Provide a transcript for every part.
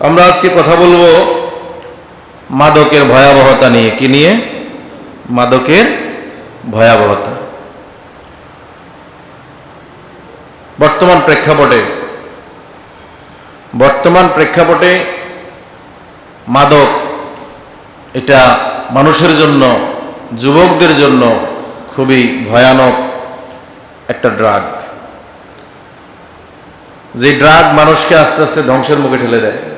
আমরা আজকে কথা বলব মাদকের ভয়াবহতা নিয়ে। কি নিয়ে? মাদকের ভয়াবহতা। বর্তমান প্রেক্ষাপটে বর্তমান প্রেক্ষাপটে মাদক এটা মানুষের জন্য, যুবকদের জন্য খুবই ভয়ানক একটা ড্রাগ। যে ড্রাগ মানুষকে আস্তে আস্তে ধ্বংসের মুখে ঠেলে দেয়।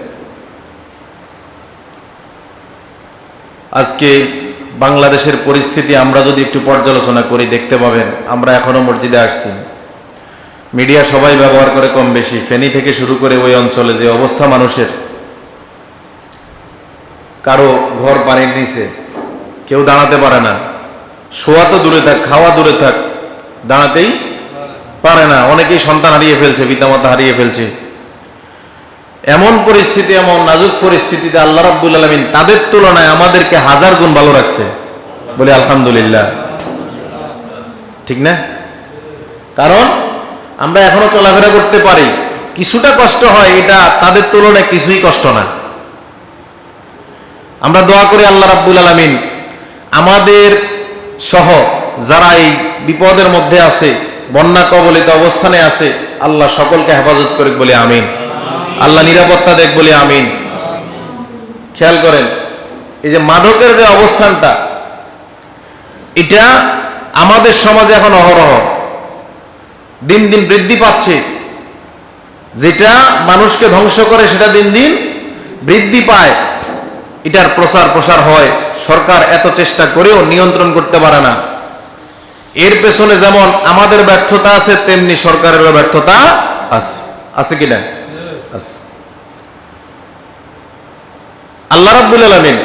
আজকে বাংলাদেশের পরিস্থিতি আমরা যদি একটু পর্যালোচনা করি, দেখতে পাবেন আমরা এখনও মসজিদে আসছি। মিডিয়া সবাই ব্যবহার করে কম বেশি। ফেনী থেকে শুরু করে ওই অঞ্চলে যে অবস্থা মানুষের, কারও ঘর পানির নিচে, কেউ দাঁড়াতে পারে না। শোয়া তো দূরে থাক, খাওয়া দূরে থাক, দাঁড়াতেই পারে না। অনেকেই সন্তান হারিয়ে ফেলছে, পিতামাতা হারিয়ে ফেলছে। এমন পরিস্থিতি, এমন নাজুক পরিস্থিতিতে আল্লাহ রাব্বুল আলমিন তাদের তুলনায় আমাদেরকে হাজার গুণ ভালো রাখছে। বলি, আলহামদুলিল্লাহ। ঠিক না? কারণ আমরা এখনও চলাফেরা করতে পারি। কিছুটা কষ্ট হয়, এটা তাদের তুলনায় কিছুই কষ্ট না। আমরা দোয়া করি আল্লাহ রাব্বুল আলমিন, আমাদের সহ যারা এই বিপদের মধ্যে আছে, বন্যা কবলিত অবস্থানে আছে, আল্লাহ সকলকে হেফাজত করে বলে, আমিন। আল্লাহ নিরাপত্তা দেখ বলে, আমিন। খেয়াল করেন, এই যে মাদকের যে অবস্থানটা, এটা আমাদের সমাজে এখন অহরহ। দিন দিন বৃদ্ধি পাচ্ছে। যেটা মানুষকে ধ্বংস করে, সেটা দিন দিন বৃদ্ধি পায়। এটার প্রচার প্রসার হয়। সরকার এত চেষ্টা করেও নিয়ন্ত্রণ করতে পারে না। এর পেছনে যেমন আমাদের ব্যর্থতা আছে, তেমনি সরকারেরও ব্যর্থতা আছে। আছে কিনা আছে। আল্লাহ রাব্বুল আলামিন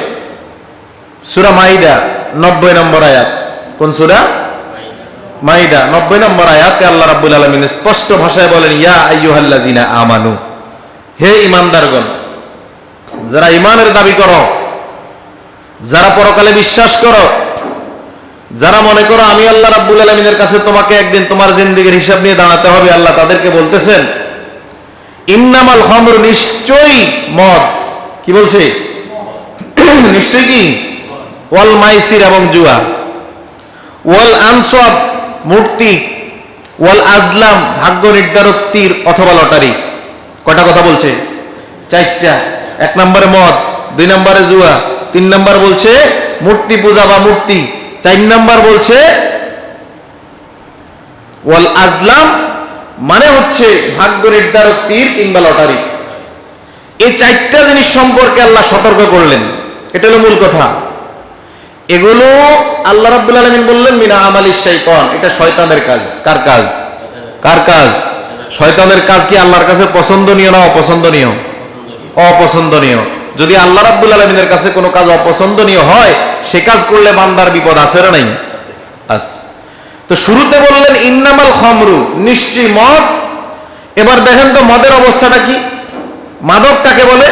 সূরা মাইদা 90 নম্বর আয়াত। কোন সূরা? মাইদা 90 নম্বর আয়াতে আল্লাহ রাব্বুল আলামিন স্পষ্ট ভাষায় বলেন, ইয়া আইয়ুহাল্লাযিনা আমানু। হে ঈমানদারগণ, যারা ঈমানের দাবি করো, যারা পরকালে বিশ্বাস করো, যারা মনে করো, আমি আল্লাহ রাব্বুল আলমিনের কাছে তোমাকে একদিন তোমার জিন্দিগির হিসাব নিয়ে দাঁড়াতে হবে। আল্লাহ তাদেরকে বলতেছেন ইন্নামাল খমর নিশ্চয়ই মদ। কি বলছে? নিশ্চয় কি? ওয়াল মাইসির এবং জুয়া। ওয়াল আনসব মূর্তি। ওয়াল আজলাম ভাগ্য নির্ধারক তীর অথবা লটারি। কটা কথা বলছে? চারটা। এক নম্বরে মদ, দুই নম্বরে জুয়া, তিন নম্বর বলছে মূর্তি পূজা বা মূর্তি, চার নম্বর বলছে ওয়াল আজলাম মানে হচ্ছে ভাগ্য নির্ধারক তীর কিংবা লটারি। এই চারটা জিনিস সম্পর্কে আল্লাহ সতর্ক করলেন। এটা হলো মূল কথা। এগুলো আল্লাহ রাব্বুল আলামিন বললেন, মিনা আমালি শাইতান। এটা শয়তানের কাজ। কার কাজ? কার কাজ? শয়তানের কাজ কি আল্লাহর কাছে পছন্দনীয় না অপছন্দনীয়? অপছন্দনীয়। যদি আল্লাহ রাব্বুল আলমিনের কাছে কোনো কাজ অপছন্দনীয় হয়, সে কাজ করলে বান্দার বিপদ আছে না নাই? আস তো শুরুতে বললেন, ইন্নামাল খমরু নিশ্চয় মদ। এবার দেখেন তো মদের অবস্থাটা কি? মাদকটাকে বলে?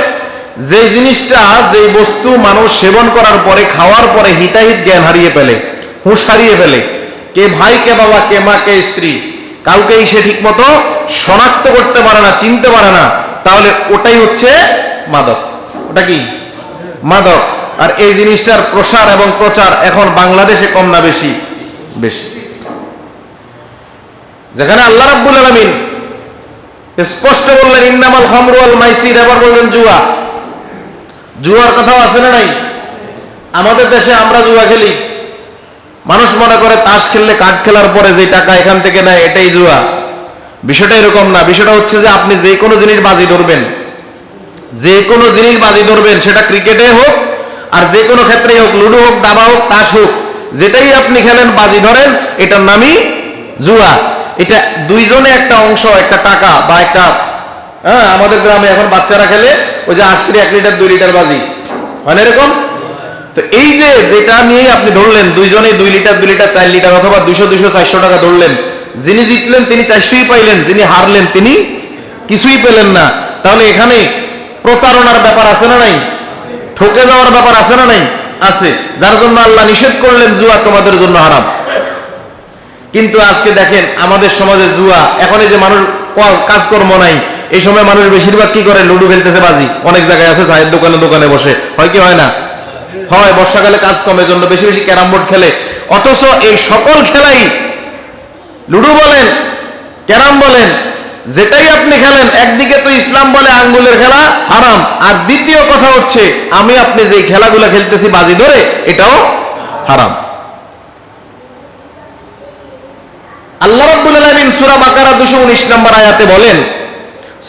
যে জিনিসটা যে বস্তু মানুষ সেবন করার পরে, খাওয়ার পরে হিতাহিত জ্ঞান হারিয়ে ফেলে, হুঁশ হারিয়ে ফেলে, কে ভাই, কে বাবা, কে মা, কে স্ত্রী, কাউকেই সে ঠিক মতো শনাক্ত করতে পারে না, চিনতে পারে না, তাহলে ওটাই হচ্ছে মাদক। ওটা কি? মাদক। আর এই জিনিসটার প্রসার এবং প্রচার এখন বাংলাদেশে কম না বেশি? বেশি। যেখানে আল্লাহ রাব্বুল আলামিন স্পষ্ট বললেন, ইন্নামাল খামরু আল মাইসির এবার বললেন, জুয়া। জুয়ার কথাও আছে না নাই? আমাদের দেশে আমরা জুয়া খেলি। মানুষ মনে করে তাস খেললে কাঠ খেলার পরে যে টাকা এখান থেকে নেয়, এটাই জুয়া। বিষয়টা এরকম না। বিষয়টা হচ্ছে যে আপনি যে কোনো জিনিস বাজি ধরবেন। যে কোনো জিনিস বাজি ধরবেন, সেটা ক্রিকেটে হোক, আর যে কোনো ক্ষেত্রেই হোক, লুডো হোক, দাবা হোক, তাস হোক, যেটাই আপনি খেলেন, বাজি ধরেন, এটার নামই জুয়া। এটা দুইজনে একটা অংশ, একটা টাকা বা একটা হ্যাঁ আমাদের গ্রামে এখন বাচ্চারা খেলে ওই যে আশি এক লিটার, দুই লিটার বাজি। হয় এরকম? তো এই যে যেটা নিয়ে আপনি ধরলেন দুইজনে দুই লিটার দুই লিটার, চার লিটার অথবা দুইশো দুইশো, চারশো টাকা ধরলেন, যিনি জিতলেন তিনি চারশোই পাইলেন, যিনি হারলেন তিনি কিছুই পেলেন না। তাহলে এখানে প্রতারণার ব্যাপার আছে না নাই? ঠকে যাওয়ার ব্যাপার আছে না নাই? আছে। যার জন্য আল্লাহ নিষেধ করলেন, জুয়া তোমাদের জন্য হারাম। কিন্তু আজকে দেখেন, আমাদের সমাজে জুয়া। এখন এই যে মানুষ কাজকর্ম নাই, এই সময় মানুষ বেশিরভাগ কি করে? লুডো খেলতেছে বাজি। অনেক জায়গায় আছে, চায়ের দোকানে দোকানে বসে। হয় কি, হয় না? হয়, বর্ষাকালে কাজ কমের জন্য বেশি বেশি ক্যারাম বোর্ড খেলে। অথচ এই সকল খেলাই, লুডো বলেন, ক্যারাম বলেন, যেটাই আপনি খেলেন, একদিকে তো ইসলাম বলে আঙ্গুলের খেলা হারাম, আর দ্বিতীয় কথা হচ্ছে, আমি আপনি যে খেলাগুলো খেলতেছি বাজি ধরে, এটাও হারাম। আল্লাহ রাব্বুল আলামিন সূরা বাকারা 219 নম্বর আয়াতে বলেন,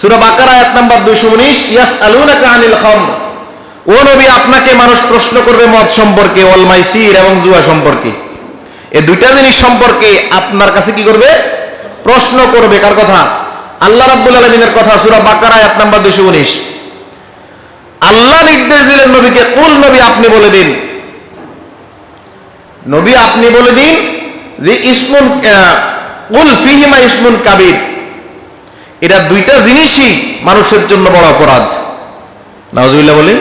সূরা বাকারা আয়াত নাম্বার 219 ইয়াসআলুনাকা আনিল খামর। ও নবী, আপনাকে মানুষ প্রশ্ন করবে মদ সম্পর্কে, ওয়াল মাইসির এবং জুয়া সম্পর্কে। এই দুইটা জিনিস সম্পর্কে আপনার কাছে কি করবে? প্রশ্ন করবে। কার কথা? আল্লাহ রাব্বুল আলামিনের কথা, সূরা বাকারা আয়াত নাম্বার 219 আল্লাহ নির্দেশ দিলেন নবীকে, কুল নবী, আপনি বলে দিন। নবী, আপনি বলে দিন যে, ইসমুন কাবির। এটা দুইটা জিনিসই মানুষের জন্য বড় অপরাধ। নাউজুবিল্লাহ বলি?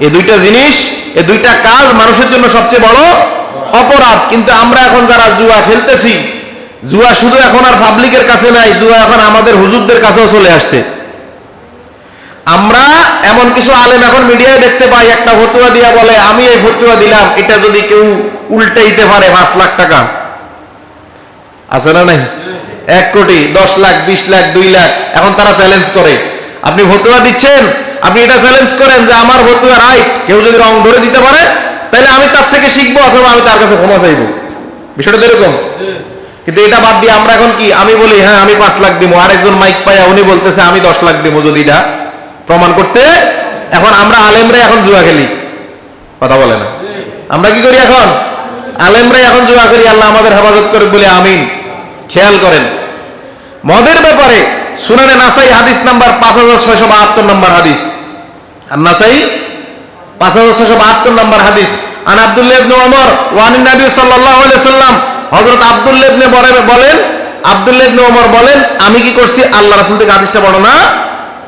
এই দুইটা জিনিস এই দুইটা কাজ মানুষের জন্য সবচেয়ে বড় অপরাধ। কিন্তু আমরা এখন যারা জুয়া খেলতেছি, জুয়া শুধু এখন আর পাবলিকের কাছে নাই, জুয়া এখন আমাদের হুজুরদের কাছেও চলে আসছে। আমরা এমন কিছু আলেম এখন মিডিয়ায় দেখতে পাই, একটা ফতুয়া দিয়া বলে, আমি এই ফতুয়া দিলাম, এটা যদি কেউ উল্টাইতে পারে পাঁচ লাখ টাকা। আছে না নাই? এক কোটি, দশ লাখ, বিশ লাখ, দুই লাখ। এখন তারা চ্যালেঞ্জ করে। আপনি ফতুয়া দিচ্ছেন? আপনি এটা চ্যালেঞ্জ করেন যে আমার ফতুয়া রাইট কেউ যদি রং ধরে দিতে পারে, তাহলে আমি তার থেকে শিখব অথবা আমি তার কাছে ক্ষমা চাইব। বিষয়টা এরকম। কিন্তু এটা বাদ দিয়ে আমরা এখন কি? আমি বলি হ্যাঁ আমি পাঁচ লাখ দিব আরেকজন মাইক পাইয়া উনি বলতেছে, আমি দশ লাখ দিব যদি এটা প্রমাণ করতে। এখন আমরা আলেমরা এখন জুয়া খেলি। কথা বলে না। আমরা কি করি এখন? আলেমরা এখন জুয়া করি, আল্লাহ আমাদের হেফাজত করে বলে আমিন। খেয়াল করেন। মদের ব্যাপারে সুনানে নাসাই হাদিস নাম্বার পাঁচ হাজার ছয়শো বাহাত্তর নম্বর হাদিস। আর নাসাই পাঁচ হাজার ছয়শো বাহাত্তর নম্বর হাদিস। আন আব্দুল্লাহ ইবনে ওমর ওয়ান নবী সাল্লাল্লাহু আলাইহি সাল্লাম হযরত আব্দুল্লাহ ইবনে বলে- বলেন, আব্দুল্লাহ ইবনে ওমর বলেন, আমি কি করছি? আল্লাহ রাসূল থেকে হাদিসটা বর্ণনা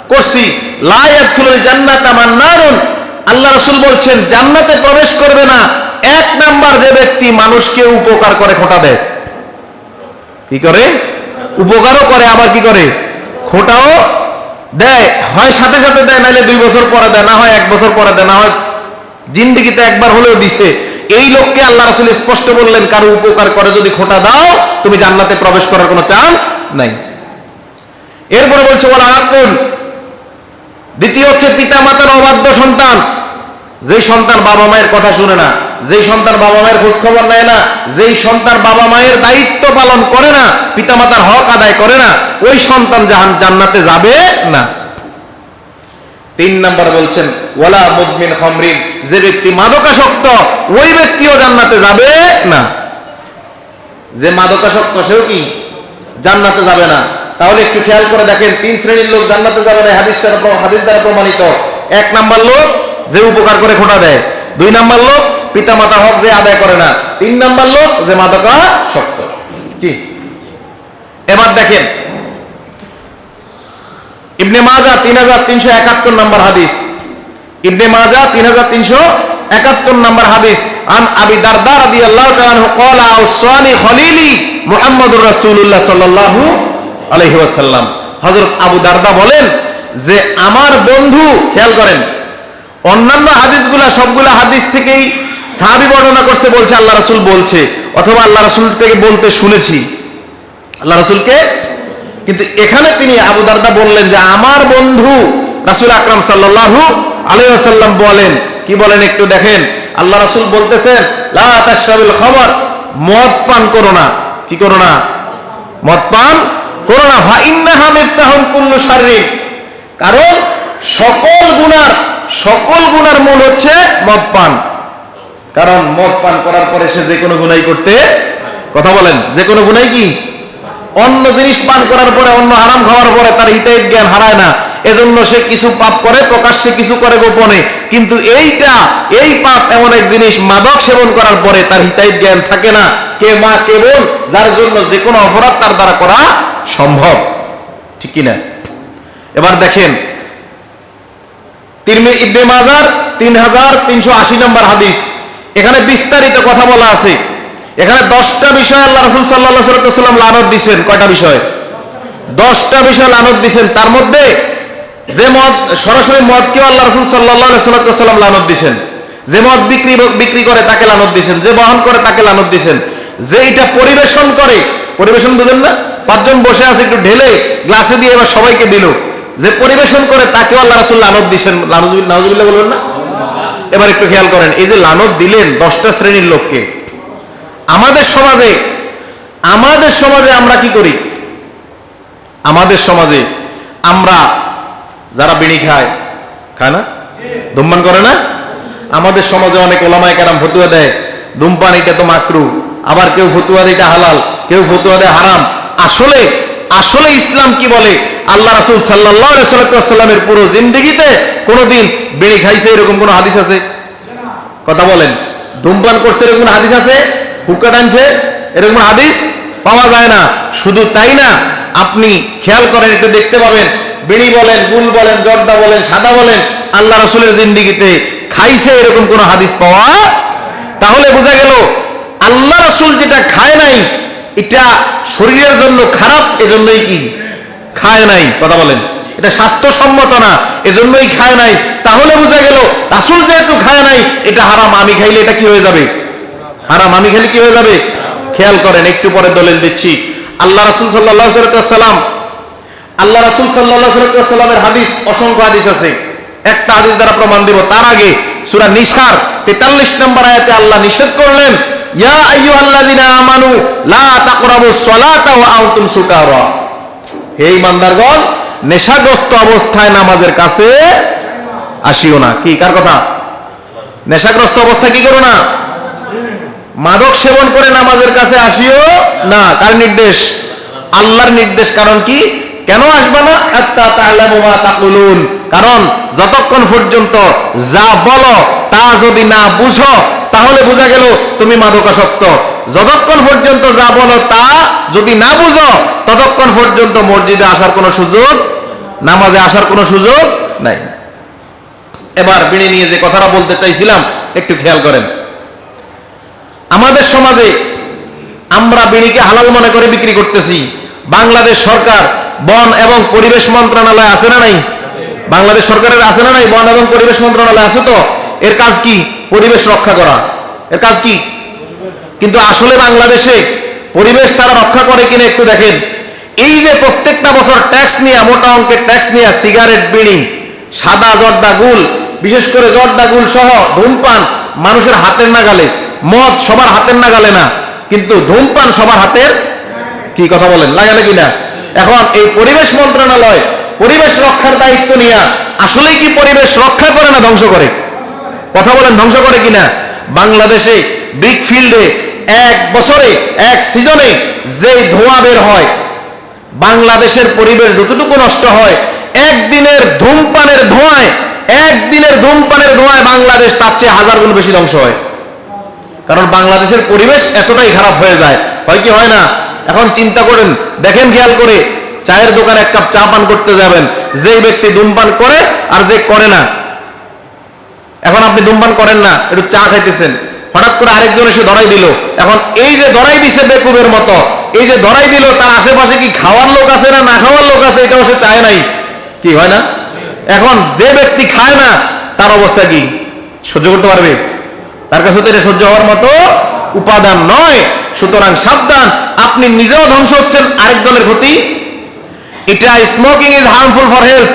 করছি। লা ইয়াদখুলুল জান্নাতা মান্নারুন। আল্লাহ রাসূল বলছেন, জান্নাতে প্রবেশ করবে না। এক যে ব্যক্তি মানুষকে উপকার করে খোটা দেয় কি করে? উপকারও করে, আবার কি করে? খোটাও দেয়। হয় সাথে সাথে দেয় নাহলে দুই বছর পরে দেয়, না হয় এক বছর পরে দেয়, না হয় জিন্দিগিতে একবার হলেও দিছে। এই লোককে আল্লাহ রাসূল স্পষ্ট বললেন, কারও উপকার করে যদি খোটা দাও, তুমি জান্নাতে প্রবেশ করার কোনো চান্স নাই। এরপরে বলছে ওরা আকুল। দ্বিতীয় হচ্ছে পিতা মাতার অবাধ্য সন্তান। যেই সন্তান বাবা মায়ের কথা শুনে না, যেই সন্তান বাবা মায়ের খোঁজ খবর নেয় না, যেই সন্তান বাবা মায়ের দায়িত্ব পালন করে না পিতা মাতার হক আদায় করে না, ওই সন্তান জাহান জান্নাতে যাবে না। তিন নাম্বার বলছেন, ওয়ালা মুদমিন খমরিন, যে ব্যক্তি মাদকাসক্ত, ওই ব্যক্তিও জান্নাতে যাবে না। যে মাদকাসক্ত, সেও কি জান্নাতে যাবে না? তাহলে একটু খেয়াল করে দেখেন, তিন শ্রেণির লোক জান্নাতে যাবে না হাদিস হাদিস দ্বারা প্রমাণিত। এক নাম্বার লোক যে উপকার করে খোটা দেয়। দুই নাম্বার লোক পিতা মাতা হক যে আদায় করে না। তিন নাম্বার লোক যে মাদকা শক্ত। কি? এবার দেখেন। ইবনে মাজা তিন হাজার তিনশো একাত্তর নম্বর হাদিস। ইবনে মাজা তিন হাজার তিনশো একাত্তর নম্বর হাদিস। আন আবি দারদা রাদিয়াল্লাহু তাআলা আনহু ক্বালা আউসানি খলিলি মুহাম্মদুর রাসূলুল্লাহ সাল্লাল্লাহু আলাইহি ওয়াসাল্লাম। হযরত আবু দারদা বলেন যে, আমার বন্ধু, খেয়াল করেন অন্যান্য হাদিসগুলা, সবগুলা হাদিস থেকেই সাহাবী বর্ণনা করছে, বলছে, আল্লাহ রাসূল বলছে, অথবা আল্লাহ রাসূল থেকে বলতে শুনেছি। আল্লাহ রাসূলকে? কিন্তু এখানে তিনি আবু দারদা বললেন যে, আমার বন্ধু রাসুল আকরাম সাল্লাল্লাহু আলাইহি ওয়াসাল্লাম বলেন, কি বলেন একটু দেখেন? আল্লাহ রাসূল বলতেছেন তাশরাবুল মদ পান করো না। কি করো না? মদ পান করো না। শাররিন। কারণ সকল গুনার সকল গুনার মূল হচ্ছে মদ পান। কারণ মদ পান করার পরে সে যে কোনো গুনাই করতে কথা বলেন, যে কোনো গুনাই কি? অন্য জিনিস পান করার পরে, অন্য হারাম খাওয়ার পরে তার হিতাহিত জ্ঞান হারায় না। এজন্য সে কিছু পাপ করে, প্রকাশ্যে কিছু করে গোপনে। কিন্তু এইটা, এই পাপ এমন এক জিনিস মাদক সেবন করার পরে তার হিতাহিত জ্ঞান থাকে না। কে মা কেবল যার জন্য যে কোনো অপরাধ তার দ্বারা করা সম্ভব। ঠিক কিনা? এবার দেখেন তিরমি ইবনে মাজার তিন হাজার তিনশো আশি নম্বর হাদিস। এখানে বিস্তারিত কথা বলা আছে। এখানে দশটা বিষয় আল্লাহ রসুল সাল্লাহ সাল্লাম লানত দিচ্ছেন কয়টা বিষয়? দশটা বিষয় লানত দিছেন। তার মধ্যে যে মদ সরাসরি মদকেও আল্লাহ রসুল সাল্লাহ সাল্লাম লানত দিছেন। যে মদ বিক্রি বিক্রি করে তাকে লানত দিছেন। যে বহন করে তাকে লানত দিছেন। যে এটা পরিবেশন করে পরিবেশন বুঝেন না? পাঁচজন বসে আছে, একটু ঢেলে গ্লাসে দিয়ে এবার সবাইকে দিল। যে পরিবেশন করে তাকেও আল্লাহ রসুল লানত দিছেন। নাউজুবিল্লাহ বলবেন না? এবার একটু খেয়াল করেন, এই যে লানত দিলেন দশটা শ্রেণির লোককে, আমাদের সমাজে আমাদের সমাজে আমরা কি করি? আমাদের সমাজে আমরা যারা বিড়ি খায় খায় না? ধূমপান করে না? আমাদের সমাজে অনেক ওলামায় কেরাম ফতুয়া দেয়, ধূমপান এটা তো মাকরু, আবার কেউ ফতুয়া দেয় এটা হালাল, কেউ ফতুয়া দেয় হারাম। আসলে আসলে ইসলাম কি বলে? আল্লাহ রাসুল সাল্লাহ সাল্লামের পুরো জিন্দগিতে কোনোদিন বিড়ি খাইছে এরকম কোনো হাদিস আছে? কথা বলেন। ধূমপান করছে এরকম হাদিস আছে? হুক্কা টানছে এরকম হাদিস? পাওয়া যায় না। শুধু তাই না, আপনি খেয়াল করেন, একটু দেখতে পাবেন। বিড়ি বলেন, গুল বলেন, জর্দা বলেন, সাদা বলেন, আল্লাহ রসুলের জিন্দিগিতে খাইছে এরকম কোন হাদিস পাওয়া তাহলে বোঝা গেল, আল্লাহ রসুল যেটা খায় নাই, এটা শরীরের জন্য খারাপ, এজন্যই কি? খায় নাই, কথা বলেন। এটা স্বাস্থ্যসম্মত না, এজন্যই খায় নাই। তাহলে বোঝা গেল, রাসুল যেহেতু খায় নাই, এটা হারাম, আমি খাইলে এটা কি হয়ে যাবে? হারাম, আমি খাইলে কি হয়ে যাবে? খেয়াল করেন, একটু পরে দলিল দিচ্ছি। আল্লাহ রাসুল সাল্লাহ সাল্লাম আল্লাহ রাসুল সাল্লাহ সাল্লামের হাদিস, অসংখ্য হাদিস আছে। একটা হাদিস দ্বারা প্রমাণ দিব, তার আগে সুরা নিসার, তেতাল্লিশ নম্বর আয়াতে আল্লাহ নিষেধ করলেন, ইয়া আইয়ুহাল্লাযিনা আমানু, লা তাকরাবুস সুকারা। হে ইমানদারগণ নেশাগ্রস্ত অবস্থায় নামাজের কাছে আসিও না। কি? কার কথা? নেশাগ্রস্ত অবস্থায় কি করো না? মাদক সেবন করে নামাজের কাছে আসিও না। কার নির্দেশ? আল্লাহর নির্দেশ। কারণ কি? কেন আসবে না? কারণ যতক্ষণ পর্যন্ত যা বলো, তা যদি না বুঝো, তাহলে বোঝা গেল তুমি মাদকাসক্ত। যতক্ষণ পর্যন্ত যা বলো তা যদি না বুঝো, ততক্ষণ পর্যন্ত মসজিদে আসার কোনো সুযোগ, নামাজে আসার কোনো সুযোগ নাই। এবার বিড়ি নিয়ে যে কথাটা বলতে চাইছিলাম, একটু খেয়াল করেন। আমাদের সমাজে আমরা বিড়িকে হালাল মনে করে বিক্রি করতেছি। বাংলাদেশ সরকার বন এবং পরিবেশ মন্ত্রণালয় আছে না নাই? বাংলাদেশ সরকারের আছে না নাই বন এবং পরিবেশ মন্ত্রণালয় আছে তো? এর কাজ কি? পরিবেশ রক্ষা করা। এর কাজ কি? কিন্তু আসলে বাংলাদেশে পরিবেশ তারা রক্ষা করে কিনা একটু দেখেন। এই যে প্রত্যেকটা বছর ট্যাক্স নিয়ে, মোটা অঙ্কের ট্যাক্স নিয়ে সিগারেট বিড়ি, সাদা জর্দা গুল, বিশেষ করে জর্দা গুল সহ ধূমপান মানুষের হাতের নাগালে, মদ সবার হাতের নাগালে না, কিন্তু ধূমপান সবার হাতের কি কথা বলেন লাগালে কিনা এখন এই পরিবেশ মন্ত্রণালয়, পরিবেশ রক্ষার দায়িত্ব নিয়ে আসলে কি পরিবেশ রক্ষা করে না ধ্বংস করে? কথা বলেন, ধ্বংস করে কিনা? বাংলাদেশে বিগ ফিল্ডে এক বছরে, এক সিজনে যেই ধোঁয়া বের হয়, বাংলাদেশের পরিবেশ যতটুকু নষ্ট হয়, একদিনের ধূমপানের ধোঁয়ায়, একদিনের ধূমপানের ধোঁয়ায় বাংলাদেশ তার চেয়ে হাজার গুণ বেশি ধ্বংস হয়। কারণ বাংলাদেশের পরিবেশ এতটাই খারাপ হয়ে যায়। হয় কি, হয় না? এখন চিন্তা করেন, দেখেন খেয়াল করে, চায়ের দোকানে এক কাপ চা পান করতে যাবেন যে ব্যক্তি ধূমপান করে আর যে করে না। এখন আপনি ধূমপান করেন না, একটু চা খাইতেছেন। হঠাৎ করে আরেকজন এসে ধরাই দিল। এখন এই যে ধরাই দিছে বেকুবের মতো, এই যে ধরাই দিল, তার আশেপাশে কি খাওয়ার লোক আছে না না খাওয়ার লোক আছে, এটাও সে চায় নাই? কি হয় না? এখন যে ব্যক্তি খায় না, তার অবস্থা কি? সহ্য করতে পারবে? তার কাছে তো এটা সহ্য হওয়ার মতো উপাদান নয়। সুতরাং সাবধান, আপনি নিজেও ধ্বংস হচ্ছেন আরেকজনের ক্ষতি। এটা smoking is harmful for health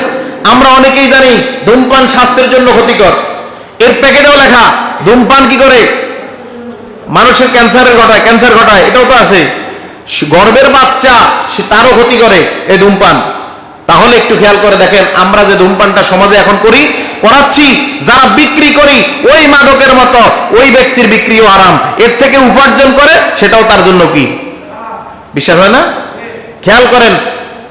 আমরা অনেকেই জানি, ধূমপান স্বাস্থ্যের জন্য ক্ষতিকর। এর প্যাকেটেও লেখা, ধূমপান কি করে? মানুষের ক্যান্সারের ঘটায়, ক্যান্সার ঘটায়, এটাও তো আছে গর্বের বাচ্চা, সে তারও ক্ষতি করে এই ধূমপান। তাহলে একটু খেয়াল করে দেখেন, আমরা যে ধূমপানটা সমাজে এখন করি, করাচ্ছি, যারা বিক্রি করি, ওই মাদকের মতো, ওই ব্যক্তির বিক্রিও আরাম এর থেকে উপার্জন করে, সেটাও তার জন্য কি? বিশ্বাস হয় না? খেয়াল করেন,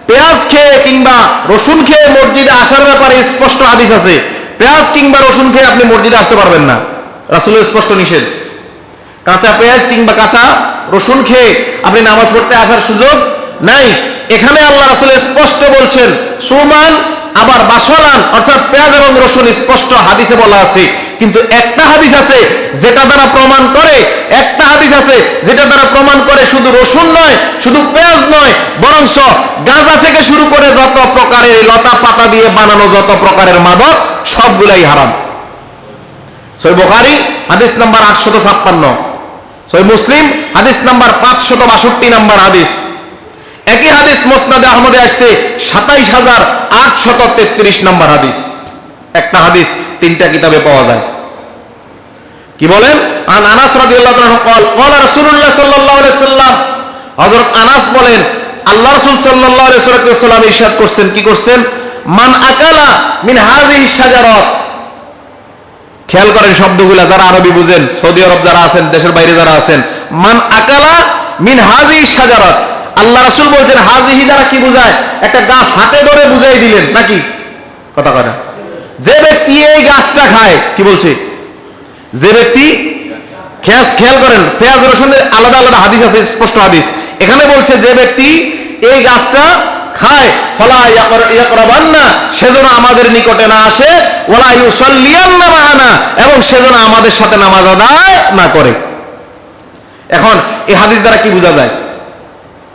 পেঁয়াজ খেয়ে কিংবা রসুন খেয়ে মসজিদে আসার ব্যাপারে স্পষ্ট হাদিস আছে। পেঁয়াজ কিংবা রসুন খেয়ে আপনি মসজিদে আসতে পারবেন না। রাসুলের স্পষ্ট নিষেধ। কাঁচা পেঁয়াজ কিংবা কাঁচা রসুন খেয়ে আপনি নামাজ পড়তে আসার সুযোগ নাই। এখানে আল্লাহ রাসুল স্পষ্ট বলছেন, সুমান আবার বাসলান অর্থাৎ পেঁয়াজ এবং রসুন স্পষ্ট হাদিসে বলা আছে। কিন্তু একটা হাদিস আছে যেটা দ্বারা প্রমাণ করে, একটা হাদিস আছে যেটা দ্বারা প্রমাণ করে শুধু রসুন নয়, শুধু পেঁয়াজ নয় বরংস গাঁজা থেকে শুরু করে যত প্রকারের লতা পাতা দিয়ে বানানো যত প্রকারের মাদক, সবগুলাই হারাম। সই হাদিস নাম্বার আটশো ছাপ্পান্ন। সহি মুসলিম, হাদিস নাম্বার পাঁচশত বাষট্টি নাম্বার হাদিস। একই হাদিস মোসনাদে আহমদে আসছে সাতাইশ হাজার আটশত তেত্রিশ নাম্বার হাদিস। একটা হাদিস, তিনটা কিতাবে পাওয়া যায়। কি বলেন? আন আনাস রাদিয়াল্লাহু তাআলা কল কল রাসূলুল্লাহ সাল্লাল্লাহু আলাইহি সাল্লাম হযরত আনাস বলেন, আল্লাহ রাসূল সাল্লাল্লাহু আলাইহি সাল্লাম ইরশাদ করছেন, কি করছেন? মান আকালা মিন হাযিহি শাজারাত। খেয়াল করেন শব্দগুলা, যারা আরবি বুঝেন, সৌদি আরব যারা আছেন, দেশের বাইরে যারা আছেন, মান আকালা মিন হাজি সাজারাত আল্লাহ রাসূল বলছেন, হাজিহি দ্বারা কি বুঝায়? একটা গাছ হাতে ধরে বুঝাই দিলেন, নাকি? কথা কথা যে ব্যক্তি এই গাছটা খায়, কি বলছে? যে ব্যক্তি খেয়াল করেন, পেঁয়াজ রসুনের আলাদা আলাদা হাদিস আছে, স্পষ্ট হাদিস। এখানে বলছে, যে ব্যক্তি এই গাছটা খায়, ফলা ইয়াকরাবান না সেজন্য আমাদের নিকটে না আসে, ওলা এবং সেজন্য আমাদের সাথে নামাজ আদায় না করে। এখন এই হাদিস দ্বারা কি বোঝা যায়?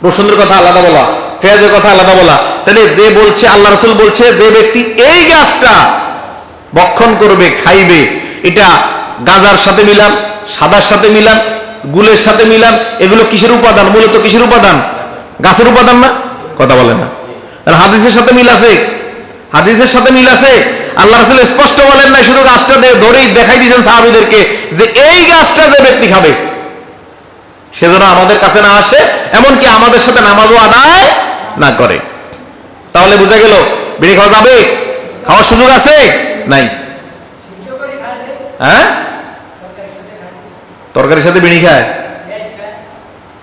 রসুনের কথা আলাদা বলা পেঁয়াজের কথা আলাদা বলা। তাহলে যে বলছে, আল্লাহ রসুল বলছে, যে ব্যক্তি এই গাছটা বক্ষণ করবে, খাইবে, এটা গাজার সাথে মিলান, সাদার সাথে মিলান, গুলের সাথে মিলান, এগুলো কিসের উপাদান? মূলত কিসের উপাদান? গাছের উপাদান না? কথা বলে না। হাদিসের সাথে মিল আছে? হাদিসের সাথে মিল আছে? আল্লাহ রসুল স্পষ্ট বলেন না শুধু গাছটা দিয়ে ধরেই দেখাই দিয়েছেন সাহাবিদেরকে যে এই গাছটা যে ব্যক্তি খাবে। সেজন্য আমাদের কাছে না আসে, এমনকি আমাদের সাথে নামাজও আদায় না করে। তাহলে বোঝা গেল, বিড়ি খাওয়া যাবে? খাওয়ার সুযোগ আছে? নাই। হ্যাঁ? তরকারির সাথে বিড়ি খায়?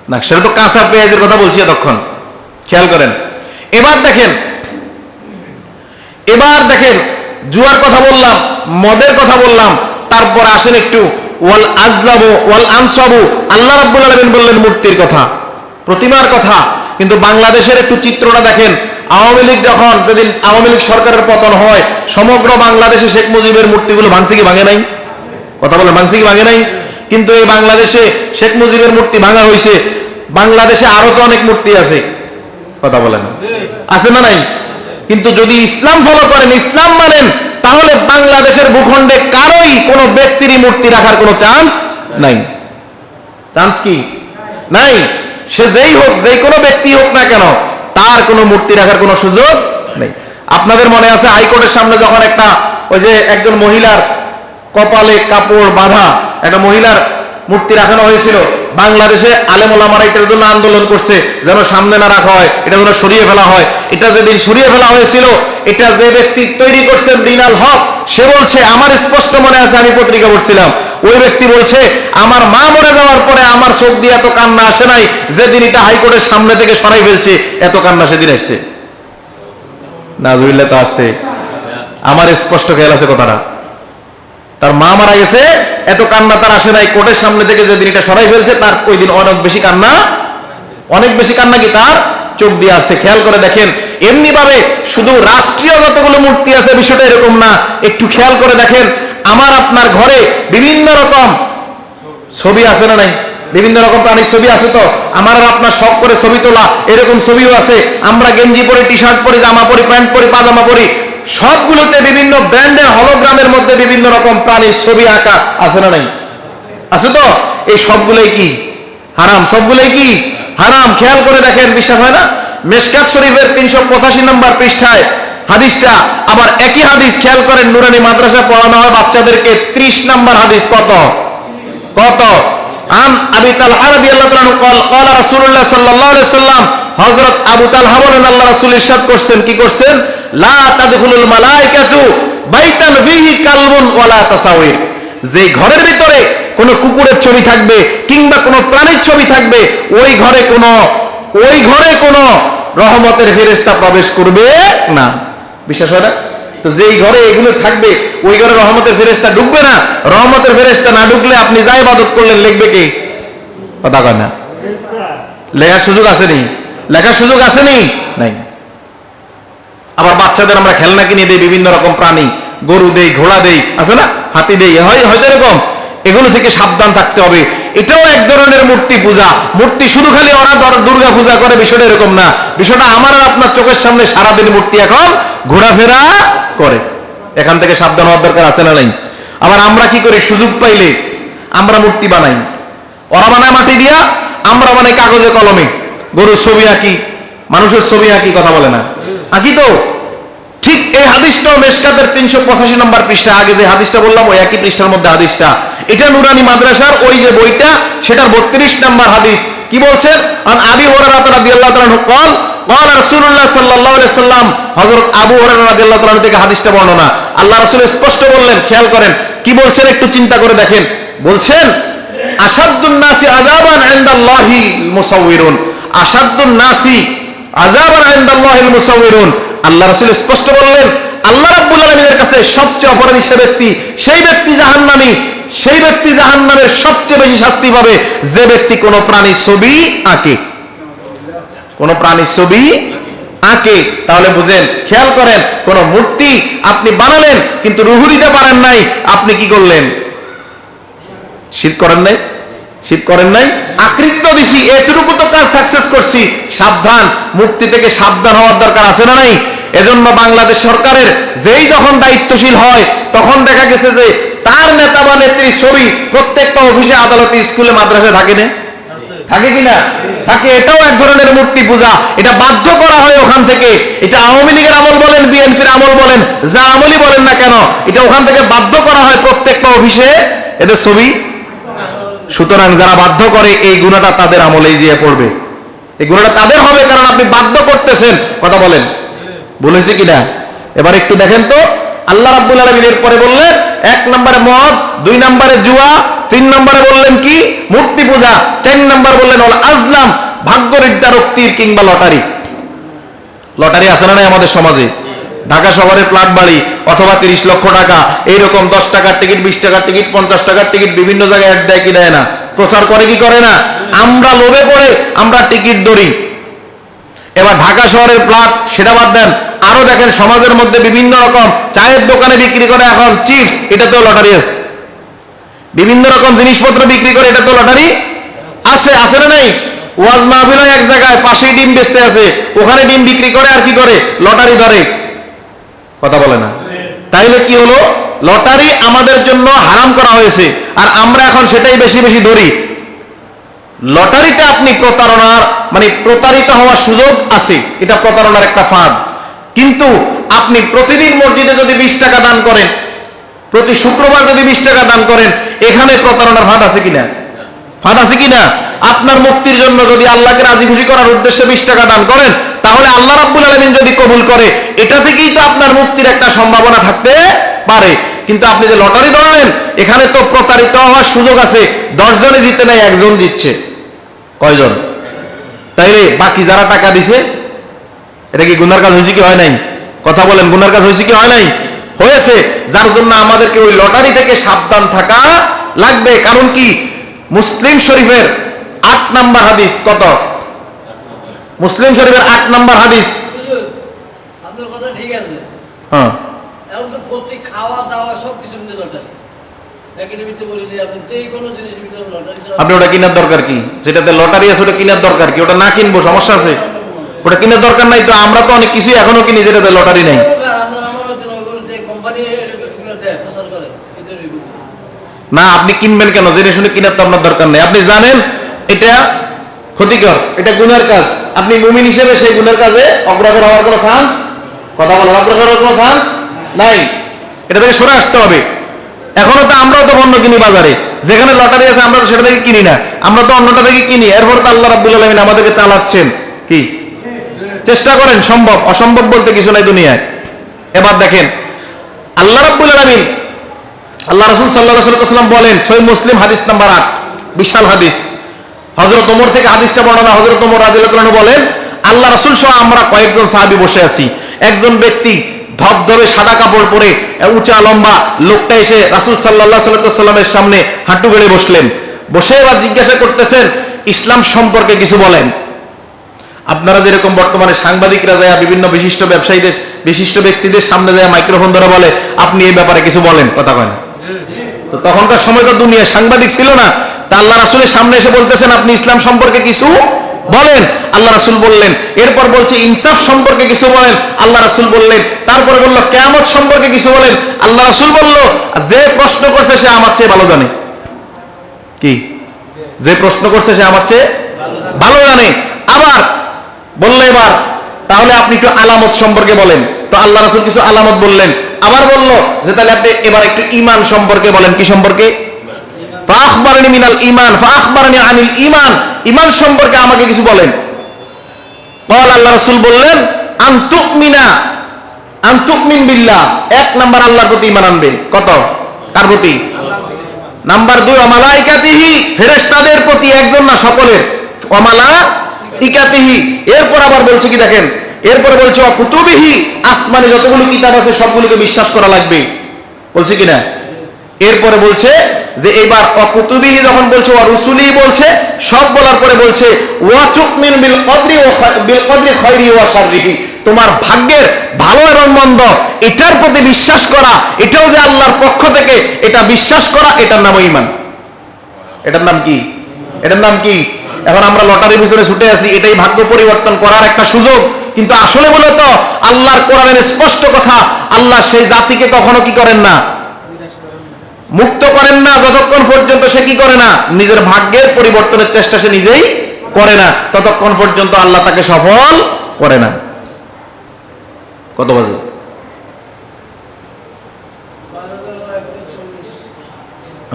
না, সেটা তো কাঁচা পেঁয়াজের কথা বলছি এতক্ষণ। খেয়াল করেন। এবার দেখেন এবার দেখেন, জুয়ার কথা বললাম, মদের কথা বললাম, তারপর আসেন একটু, ওয়াল আজলাবু ওয়াল আনসাবু, আল্লাহ রাব্বুল আলামিন বললেন মূর্তির কথা, প্রতিমার কথা, কিন্তু বাংলাদেশের একটু চিত্রটা দেখেন, আওয়ামী লীগ যখন যেদিন আওয়ামী লীগ সরকারের পতন হয়, সমগ্র বাংলাদেশে শেখ মুজিবের মূর্তিগুলো ভাঙছে কি ভাঙে নাই? কথা বলেন, ভাঙছে কি ভাঙে নাই? কিন্তু এই বাংলাদেশে শেখ মুজিবের মূর্তি ভাঙা হয়েছে বাংলাদেশে আরও তো অনেক মূর্তি আছে কথা বলেন। আছে না নাই? কিন্তু যদি ইসলাম ফলো করেন, ইসলাম মানেন, তাহলে বাংলাদেশের ভূখণ্ডে কারোই কোনো ব্যক্তির মূর্তি রাখার কোনো চান্স নাই। চান্স কি? নাই। সে যেই হোক, যেই কোনো ব্যক্তি হোক না কেন, তার কোনো মূর্তি রাখার কোনো সুযোগ নেই। আপনাদের মনে আছে হাইকোর্টের সামনে যখন একটা, ওই যে একজন মহিলার কপালে কাপড় বাঁধা, একটা মহিলার মূর্তি রাখানো হয়েছিল বাংলাদেশে আলেমোলামারা এটার জন্য আন্দোলন করছে, যেন সামনে না রাখা হয়, এটা যেন সরিয়ে ফেলা হয়। এটা যেদিন সরিয়ে ফেলা হয়েছিল, এটা যে ব্যক্তি তৈরি করছেন রিনাল হক, সে বলছে, আমার স্পষ্ট মনে আছে, আমি পত্রিকা পড়ছিলাম। ওই ব্যক্তি বলছে, আমার মা মরে যাওয়ার পরে আমার চোখ দিয়ে এত কান্না আসে নাই, যেদিন এটা হাইকোর্টের সামনে থেকে সরাই ফেলছে, এত কান্না সেদিন আসছে। না বুঝলে তো আসতে আমার স্পষ্ট খেয়াল আছে কথাটা। তার মা মারা গেছে, এত কান্না তার আসে নাই কোর্টের সামনে থেকে যেদিন এটা সরাই ফেলছে, তার ওই দিন অনেক বেশি কান্না, অনেক বেশি কান্না কি তার চোখ দিয়ে আসছে। খেয়াল করে দেখেন এমনি ভাবে শুধু রাষ্ট্রীয় যতগুলো মূর্তি আছে, বিষয়টা এরকম না, একটু খেয়াল করে দেখেন, আমার আপনার ঘরে বিভিন্ন রকম ছবি আছে না নাই? বিভিন্ন রকম প্রাণীর ছবি আছে তো? আমার আর আপনার শখ করে ছবি তোলা, এরকম ছবিও আছে। আমরা গেঞ্জি পরি টি শার্ট পরি, জামা পরি, প্যান্ট পরি, পাজামা পরি সবগুলোতে বিভিন্ন ব্র্যান্ডের হলোগ্রামের মধ্যে বিভিন্ন রকম প্রাণীর ছবি আঁকা আছে না নাই আছে তো এই সবগুলোই কি হারাম সবগুলোই কি হারাম খেয়াল করে দেখেন বিশ্বাস হয় না মেসকাত শরীফের তিনশো পঁচাশি নম্বর পৃষ্ঠায় হাদিসটা আবার একই হাদিস খেয়াল করেন নুরানি মাদ্রাসা পড়ানো হয় বাচ্চাদেরকে ত্রিশ নম্বর হাদিস কত কত আন আবি তালহা রাদিয়াল্লাহু তাআলা قال قال رسول الله صلى الله عليه وسلم হযরত আবু তালহা বলেন আল্লাহ রাসূল ইরশাদ করছেন কি করছেন লা যে ঘরের ভিতরে কোনো কুকুরের ছবি থাকবে কিংবা কোনো প্রাণীর ছবি থাকবে, ওই ঘরে কোনো, ওই ঘরে কোনো রহমতের ফেরেশতা প্রবেশ করবে না। বিশ্বাস হয় না? তো যেই ঘরে এগুলো থাকবে, ওই ঘরে রহমতের ফেরেশতা ঢুকবে না। রহমতের ফেরেশতা না ঢুকলে আপনি যাই বাদত করলেন লিখবে কি? কথা কয় না। লেখার সুযোগ আসেনি লেখার সুযোগ আসেনি নাই। আবার বাচ্চাদের আমরা খেলনা কিনে দিই, বিভিন্ন রকম প্রাণী, গরু দেই, ঘোড়া দেই, আছে না? হাতি দেই, হয়, হয়তো এরকম। এগুলো থেকে সাবধান থাকতে হবে। এটাও এক ধরনের মূর্তি পূজা। মূর্তি শুধু খালি ওরা দুর্গা পূজা করে, বিষয়টা এরকম না। বিষয়টা আমার আর আপনার চোখের সামনে সারাদিন মূর্তি এখন ঘোরাফেরা করে। এখান থেকে সাবধান হওয়ার দরকার আছে না নাই? আবার আমরা কি করি? সুযোগ পাইলে আমরা মূর্তি বানাই। ওরা বানায় মাটি দিয়া, আমরা বানাই কাগজে কলমে। গরুর ছবি আঁকি, মানুষের ছবি আঁকি, কথা বলে না। আঁকি তো ঠিক এই হাদিসটাও মেশকাতের তিনশো পঁচাশি নম্বর পৃষ্ঠা আগে যে হাদিসটা বললাম ওই একই পৃষ্ঠার মধ্যে হাদিসটা এটা নুরানি মাদ্রাসার ওই যে বইটা সেটার বত্রিশ নম্বর হাদিস কি বলছেন আন আবি হুরায়রা রাদিয়াল্লাহু তাআলা قال قال رسول الله صلى الله عليه وسلم হযরত আবু হুরায়রা রাদিয়াল্লাহু তাআলা থেকে হাদিসটা বর্ণনা আল্লাহ রাসূল স্পষ্ট বললেন খেয়াল করেন কি বলছেন একটু চিন্তা করে দেখেন বলছেন আসাদুন নাসি আযাবান ইনদাল্লাহি মুসাউবিরুন আসাদুন নাসি আল্লাহ রাসূল স্পষ্ট বললেন, আল্লাহ রাব্বুল আলামিনের কাছে সবচেয়ে অপরাধী সে ব্যক্তি, সেই ব্যক্তি সেই ব্যক্তি সবচেয়ে বেশি শাস্তি পাবে যে ব্যক্তি কোনো প্রাণীর ছবি আঁকে। কোন প্রাণীর ছবি আঁকে। তাহলে বুঝেন, খেয়াল করেন, কোন মূর্তি আপনি বানালেন, কিন্তু রুহু দিতে পারেন নাই, আপনি কি করলেন? শীত করেন নাই? শীত করেন নাই। আকৃতি তো দিছি, এতটুকু তো কাজ সাকসেস করছি। সাবধান, মুক্তি থেকে সাবধান হওয়ার দরকার আছে না নাই? এজন্য বাংলাদেশ সরকারের যেই যখন দায়িত্বশীল হয়, তখন দেখা গেছে যে তার নেতা বা ছবি প্রত্যেকটা অফিসে আদালতে, স্কুলে থাকে না? থাকে কিনা থাকে, এটাও এক ধরনের মূর্তি পূজা। এটা বাধ্য করা হয় ওখান থেকে। এটা আওয়ামী লীগের আমল বলেন, বিএনপির আমল বলেন, যা আমলই বলেন না কেন, এটা ওখান থেকে বাধ্য করা হয় প্রত্যেকটা অফিসে। এদের ছবি সুতরাং যারা বাধ্য করে এই গুণাটা তাদের আমলেই যেয়ে পড়বে। এই গুণাটা তাদের হবে কারণ আপনি বাধ্য করতেছেন। কথা বলেন। বলেছি কিনা? এবার একটু দেখেন তো। আল্লাহ রাব্বুল আলামিনের পরে বললেন, এক নম্বরে মদ, দুই নম্বরে জুয়া, তিন নম্বরে বললেন কি? মূর্তি পূজা, চার নম্বর বললেন আজলাম ভাগ্য নির্ধারক কিংবা লটারি। লটারি আছে না আমাদের সমাজে? ঢাকা শহরে ফ্ল্যাট বাড়ি অথবা তিরিশ লক্ষ টাকা। এইরকম দশ টাকার টিকিট, বিশ টাকার টিকিট, পঞ্চাশ টাকার টিকিট বিভিন্ন জায়গায় অ্যাড দেয়, কি দেয় না? প্রচার করে, কি করে না? আমরা লোভে পড়ে আমরা টিকিট ধরি। এবার ঢাকা শহরের প্লাট, সেটা বাদ দেন। আরও দেখেন, সমাজের মধ্যে বিভিন্ন রকম চায়ের দোকানে বিক্রি করে এখন চিপস, এটা তো লটারি আছে। বিভিন্ন রকম জিনিসপত্র বিক্রি করে, এটা তো লটারি আছে আছে না নাই? ওয়াজ মাহফিল এক জায়গায়, পাশেই ডিম বেচতে আছে ওখানে ডিম বিক্রি করে আর কি করে? লটারি ধরে। কথা বলে না। তাইলে কি হলো? লটারি আমাদের জন্য হারাম করা হয়েছে, আর আমরা এখন সেটাই বেশি বেশি ধরি। লটারিতে আপনি প্রতারণার মানে প্রতারিত হওয়ার সুযোগ আছে, এটা প্রতারণার একটা ফাঁদ। কিন্তু আপনি প্রতিদিন মসজিদে যদি বিশ টাকা দান করেন, প্রতি শুক্রবার যদি বিশ টাকা দান করেন, এখানে প্রতারণার ফাঁদ আছে কিনা? ফাঁদ আছে কিনা? আপনার মুক্তির জন্য যদি আল্লাহকে রাজি খুশি করার উদ্দেশ্যে বিশ টাকা দান করেন, তাহলে আল্লাহ রাব্বুল আলমিন যদি কবুল করে, এটা থেকেই তো আপনার মুক্তির একটা সম্ভাবনা থাকতে পারে। কিন্তু আপনি যে লটারি ধরলেন, এখানে তো প্রতারিত হওয়ার সুযোগ আছে। দশ জনে জিতে নেয়, একজন জিতছে কয়জন? তাইলে বাকি যারা টাকা দিছে, এটা কি গুনার কাজ হয়েছে কি হয় নাই? কথা বলেন, গুনার কাজ হয়েছে কি হয় নাই? হয়েছে, যার জন্য আমাদেরকে ওই লটারি থেকে সাবধান থাকা লাগবে। কারণ কি? মুসলিম শরীফের আট নাম্বার হাদিস কত? মুসলিম শরীফের আট নাম্বার হাদিস। আপনার কথা ঠিক আছে। হ্যাঁ। এখন তো প্রতি খাওয়া দাওয়া সব কিছু মিলে লটারি একাডেমিতে বলি যে আপনি ওটা কেনার দরকার কি? যেটাতে লটারি আছে ওটা কেনার দরকার কি? ওটা না কিনবো সমস্যা আছে। ওটা কেনার দরকার নাই তো আমরা তো অনেক কিছুই এখনও কিনি যেটাতে লটারি নেই আর আপনার আমার জন্য ওইগুলো যে কোম্পানি এগুলো দেয় প্রচার করে এদের ওইগুলো। না, আপনি কিনবেন কেন? জেনে শুনে কেনার তো আপনার দরকার নেই। আপনি জানেন, এটা ক্ষতিকর, এটা গুনার কাজ। আপনি মুমিন হিসেবে সেই গুনার কাজে অগ্রসর হওয়ার কোনো চান্স কথা বলার অগ্রসর হওয়ার কোনো চান্স নাই। এটা থেকে সরে আসতে হবে। এখনও তো আমরাও তো পণ্য কিনি বাজারে। যেখানে লটারি আছে, আমরা তো সেটা থেকে কিনি না। আমরা তো অন্যটা থেকে কিনি। এরপর তো আল্লাহ রাব্বুল আলামিন আমাদেরকে চালাচ্ছেন। কি? চেষ্টা করেন, সম্ভব। অসম্ভব বলতে কিছু নাই দুনিয়ায়। এবার দেখেন, আল্লাহ রাব্বুল আলামিন আল্লাহ রসুল সাল্লাহ সাল্লাম বলেন, সই মুসলিম হাদিস নাম্বার আট, বিশাল হাদিস। হজরত ওমর থেকে হাদিসটা বর্ণনা হজরত ওমর আনহু বলেন, আল্লাহ রসুল সহ আমরা কয়েকজন সাহাবী বসে আছি। একজন ব্যক্তি ধবধবে সাদা কাপড় পরে উঁচা লম্বা লোকটা এসে রাসুল সাল্লাহ সাল্লামের সামনে হাঁটু গেড়ে বসলেন। বসে এবার জিজ্ঞাসা করতেছেন, ইসলাম সম্পর্কে কিছু বলেন। আপনারা যেরকম বর্তমানে সাংবাদিকরা যায়, বিভিন্ন বিশিষ্ট ব্যবসায়ীদের, বিশিষ্ট ব্যক্তিদের সামনে যায়, মাইক্রোফোন ধরে বলে, আপনি এই ব্যাপারে কিছু বলেন। কথা কয় না। তো তখনকার সময় তো দুনিয়া সাংবাদিক ছিল না। তা আল্লাহ রাসুলের সামনে এসে বলতেছেন, আপনি ইসলাম সম্পর্কে কিছু বলেন? আল্লাহ রাসুল বললেন, এরপর বলছে, ইনসাফ সম্পর্কে কিছু বলেন? আল্লাহ রাসুল বললেন, তারপরে বলল, কেয়ামত সম্পর্কে কিছু বলেন? আল্লাহ রাসুল বলল, যে প্রশ্ন করছে, সে আমার চেয়ে ভালো জানে। কি? যে প্রশ্ন করছে, সে আমার চেয়ে ভালো জানে। আবার বলল এবার, তাহলে আপনি একটু আলামত সম্পর্কে বলেন। তো আল্লাহ রাসুল কিছু আলামত বললেন। আবার বলল যে তাহলে আপনি এবার একটু ইমান সম্পর্কে বলেন, কি সম্পর্কে? মিনাল ইমান আনিল ইমান ইমান সম্পর্কে আমাকে কিছু বলেন। বল আল্লাহ বললেন এক নাম্বার আল্লাহর প্রতি ঈমান আনবে। কত? কার প্রতি? নাম্বার দুই, অমালাইকাতিহি, ফেরেশতাদের প্রতি একজন না সকলের? অমালা ইকাতিহি এরপর আবার বলছে কি দেখেন এরপরে বলছে অকুতুবিহি আসমানে যতগুলো কিতাব আছে, সবগুলোকে বিশ্বাস করা লাগবে। বলছে কিনা? এরপরে বলছে যে, এবার অকুতুবিহি যখন বলছে ও রুসুলি বলছে, সব বলার পরে বলছে, ওয়া তুমিন বিল কদরি ও বিল কদরি ওয়া শাররিহি। তোমার ভাগ্যের ভালো এবং মন্দ, এটার প্রতি বিশ্বাস করা, এটাও যে আল্লাহর পক্ষ থেকে এটা বিশ্বাস করা, এটার নাম ঈমান। এটার নাম কি? এটার নাম কি? এখন আমরা লটারির পিছনে ছুটে আছি এটাই ভাগ্য পরিবর্তন করার একটা সুযোগ। কিন্তু আসলে মূলত আল্লাহর কোরআনের স্পষ্ট কথা, আল্লাহ সেই জাতিকে কখনো কি করেন না? মুক্ত করেন না, যতক্ষণ পর্যন্ত সে কি করে না? নিজের ভাগ্যের পরিবর্তনের চেষ্টা সে নিজেই করে না, ততক্ষণ পর্যন্ত আল্লাহ তাকে সফল করে না। কত বাজে?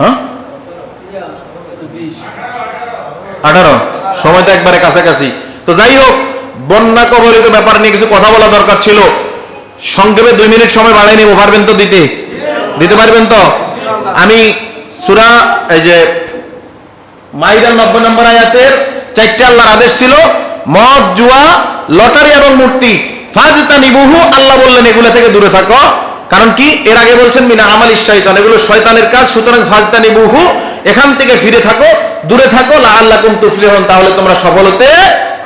হ্যাঁ? আঠারো। সময় তো একবারে কাছাকাছি। তো যাই হোক বন্যা কবলিত ব্যাপার নিয়ে কিছু কথা বলা দরকার ছিল। সংক্ষেপে দুই মিনিট সময় বাড়াই নেব, পারবেন তো দিতে? দিতে পারবেন তো? আমি সুরা, এই যে মাইদার নব্বই নম্বর আয়াতের চারটে আল্লাহর আদেশ ছিল, মদ, জুয়া, লটারি এবং মূর্তি। ফাজতা নিবুহু আল্লাহ বললেন, এগুলো থেকে দূরে থাকো। কারণ কি? এর আগে বলছেন, মিনা আমাল শয়তান। এগুলো শয়তানের কাজ, সুতরাং ফাজতা নিবুহু এখান থেকে ফিরে থাকো, দূরে থাকো। লা আল্লাহ কুম তুফলিহন, তাহলে তোমরা সফল হতে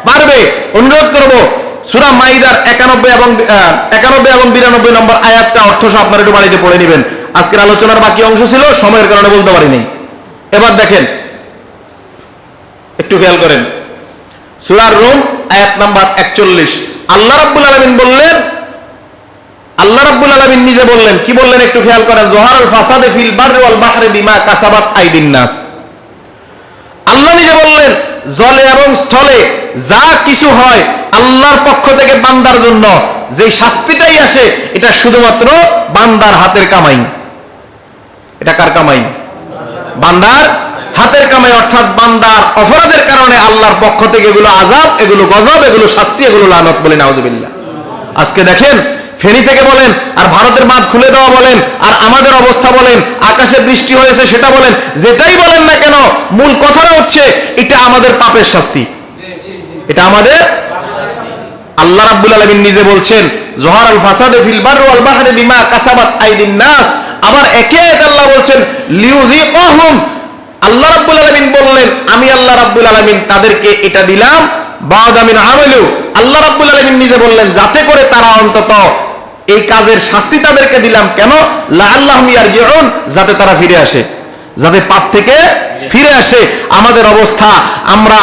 পারবে অনুরোধ করব, সুরা মাইদার একানব্বই এবং একানব্বই এবং বিরানব্বই নম্বর আয়াতটা অর্থ সহ আপনারা একটু বাড়িতে পড়ে নেবেন। আজকের আলোচনার বাকি অংশ ছিল, সময়ের কারণে বলতে পারিনি। এবার দেখেন, একটু খেয়াল করেন। সুরার রুম, আয়াত নাম্বার একচল্লিশ। আল্লাহ রাব্বুল আলমিন বললেন, আল্লাহ রাব্বুল আলমিন নিজে বললেন, কি বললেন একটু খেয়াল করেন? জোহারুল ফাসাদে ফিল বাররি ওয়াল বাহরে বিমা কাসাবাত আইদিন নাস। আল্লাহ নিজে বললেন, জলে এবং স্থলে যা কিছু হয় আল্লাহর পক্ষ থেকে বান্দার জন্য যে শাস্তিটাই আসে, এটা শুধুমাত্র বান্দার হাতের কামাই। এটা কার কামাই? বান্দার হাতের কামাই, অর্থাৎ বান্দার অপরাধের কারণে আল্লাহর পক্ষ থেকে এগুলো আজাব এগুলো গজব, এগুলো শাস্তি, এগুলো লানত বলে নাউজুবিল্লাহ। আজকে দেখেন, ফেনী থেকে বলেন, আর ভারতের বাঁধ খুলে দেওয়া বলেন, আর আমাদের অবস্থা বলেন, আকাশে বৃষ্টি হয়েছে সেটা বলেন, যেটাই বলেন না কেন, মূল কথাটা হচ্ছে, এটা আমাদের পাপের শাস্তি। এটা আমাদের আল্লাহ রাব্বুল আলামিন নিজে বলছেন, জোহার আল ফাসাদে ফিল বাররি ওয়াল বাহরি বিমা কাসাবাত আইদিন নাস। আবার একে এক আল্লাহ বলছেন, লিউযিকাহুম। আল্লাহ রাব্বুল আলামিন বললেন, আমি আল্লাহ রাব্বুল আলামিন তাদেরকে এটা দিলাম বাদামিন আমালু আল্লাহ রাব্বুল আলামিন নিজে বললেন, যাতে করে তারা অন্তত এই কাজের শাস্তি তাদেরকে দিলাম। কেন? লাআল্লাহুম ইয়ারজিউন, যাতে তারা ফিরে আসে। যাতে পাপ থেকে ফিরে আসে। আমাদের অবস্থা, আমরা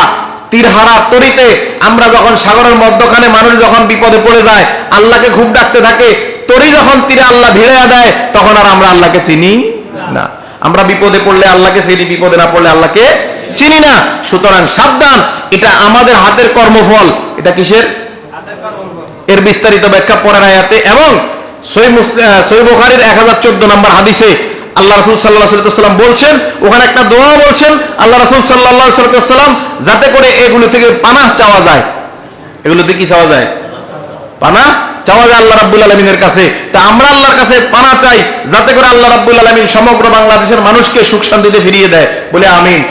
তীরহারা তরিতে আমরা যখন সাগরের মধ্যখানে মানুষ যখন বিপদে পড়ে যায়, আল্লাহকে খুব ডাকতে থাকে, তরি যখন তীরে আল্লাহ ভিড়ে দেয়, তখন আর আমরা আল্লাহকে চিনি না। আমরা বিপদে পড়লে আল্লাহকে চিনি, বিপদে না পড়লে আল্লাহকে চিনি না। সুতরাং সাবধান, এটা আমাদের হাতের কর্মফল। এটা কিসের? এর বিস্তারিত ব্যাখ্যা পরের আয়াতে। এবং সই মুসলিম সই বুখারীর এক হাজার চোদ্দ নম্বর হাদিসে আল্লাহ রসুল সাল্লাহ সাল্লাম বলছেন, ওখানে একটা দোয়া বলছেন, আল্লাহ রসুল সাল্লাহ সাল্লাম যাতে করে এগুলো থেকে পানাহ চাওয়া যায়। এগুলোতে কি চাওয়া যায়? পানা চাওয়া যায় আল্লাহ রাব্বুল আলমিনের কাছে। তা আমরা আল্লাহর কাছে পানা চাই, যাতে করে আল্লাহ রাব্বুল আলমিন সমগ্র বাংলাদেশের মানুষকে সুখ শান্তিতে ফিরিয়ে দেয়। বলে আমিন।